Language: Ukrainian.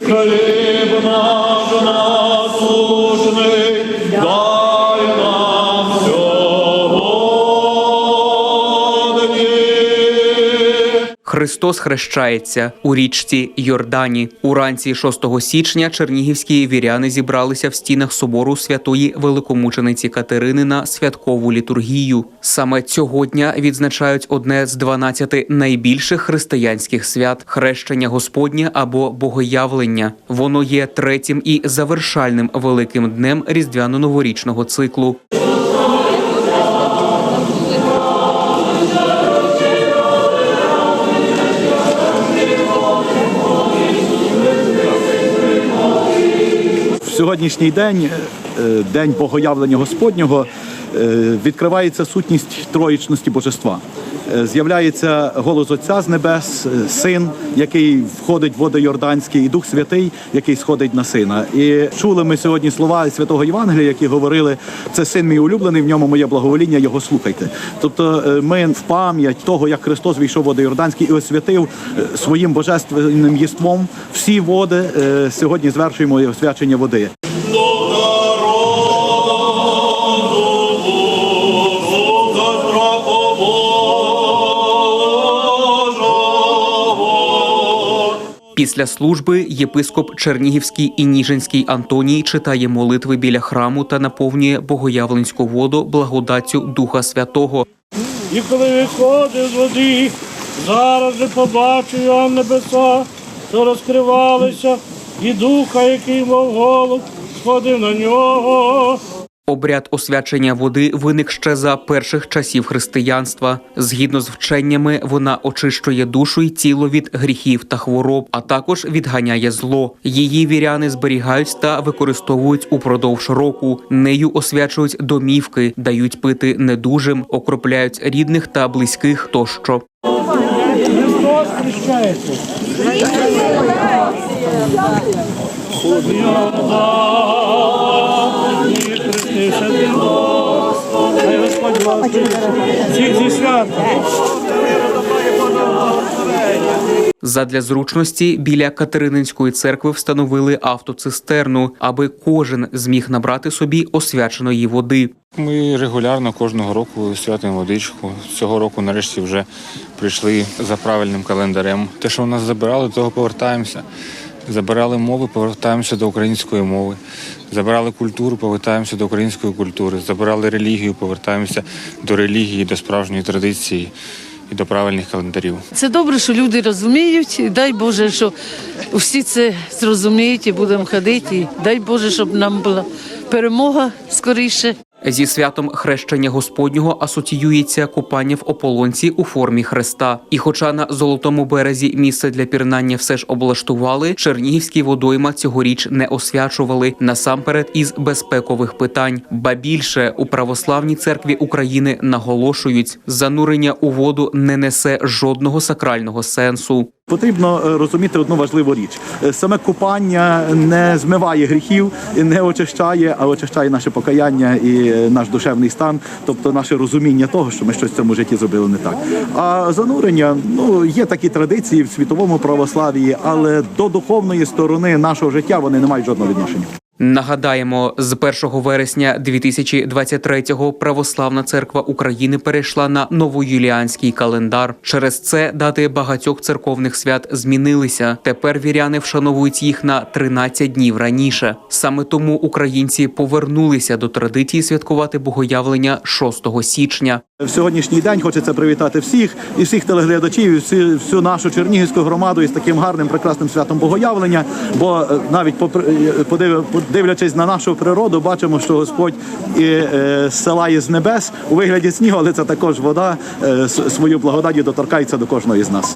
Хліб наш Христос хрещається у річці Йордані. Уранці 6 січня чернігівські віряни зібралися в стінах собору святої великомучениці Катерини на святкову літургію. Саме цього дня відзначають одне з 12 найбільших християнських свят хрещення Господнє або Богоявлення. Воно є третім і завершальним великим днем різдвяно-новорічного циклу. Сьогоднішній день, день Богоявлення Господнього, е, відкривається сутність троїчності Божества. Е, З'являється голос Отця з небес, е, син, який входить в води Йорданські, і Дух Святий, який сходить на сина. І чули ми сьогодні слова святого Євангелія, які говорили: це син мій улюблений, в ньому моє благовоління, його слухайте. Тобто, е, ми в пам'ять того, як Христос війшов в води Йорданські і освятив е, своїм божественним єством всі води. е, Сьогодні звершуємо освячення води. Після служби єпископ Чернігівський і Ніжинський Антоній читає молитви біля храму та наповнює богоявленську воду благодаттю Духа Святого. І коли виходив з води, зараз же побачив я небеса, що розкривалися, і духа, який мов голуб, сходив на нього. Обряд освячення води виник ще за перших часів християнства. Згідно з вченнями, вона очищує душу й тіло від гріхів та хвороб, а також відганяє зло. Її віряни зберігають та використовують упродовж року. Нею освячують домівки, дають пити недужим, окропляють рідних та близьких тощо. Христос ти, Господи. Хай Господь благословить всіх зі святом. Задля зручності біля Катерининської церкви встановили автоцистерну, аби кожен зміг набрати собі освяченої води. Ми регулярно кожного року святимо водичку. Цього року нарешті вже прийшли за правильним календарем. Те, що у нас забирали, того повертаємося. Забирали мови, повертаємося до української мови. Забирали культуру, повертаємося до української культури. Забирали релігію, повертаємося до релігії, до справжньої традиції і до правильних календарів. Це добре, що люди розуміють. І дай Боже, що всі це зрозуміють і будемо ходити. Дай Боже, щоб нам була перемога скоріше. Зі святом хрещення Господнього асоціюється купання в ополонці у формі хреста. І, хоча на золотому березі місце для пірнання все ж облаштували, чернігівські водойма цьогоріч не освячували насамперед із безпекових питань. Ба більше у православній церкві України наголошують, занурення у воду не несе жодного сакрального сенсу. Потрібно е, розуміти одну важливу річ: Е, саме купання не змиває гріхів, не очищає, а очищає наше покаяння і е, наш душевний стан, тобто наше розуміння того, що ми щось в цьому житті зробили не так. А занурення ну є такі традиції в світовому православ'ї, але до духовної сторони нашого життя вони не мають жодного відношення. Нагадаємо, з 1 вересня 2023-го Православна церква України перейшла на новоюліанський календар. Через це дати багатьох церковних свят змінилися. Тепер віряни вшановують їх на 13 днів раніше. Саме тому українці повернулися до традиції святкувати богоявлення 6 січня. В сьогоднішній день хочеться привітати всіх і всіх телеглядачів, і всі, всю нашу чернігівську громаду із таким гарним прекрасним святом богоявлення. Бо е, навіть попри- е, подив- подивлячись на нашу природу, бачимо, що Господь і е, зсилає з небес у вигляді снігу, але це також вода е, свою благодаті доторкається до кожного із нас.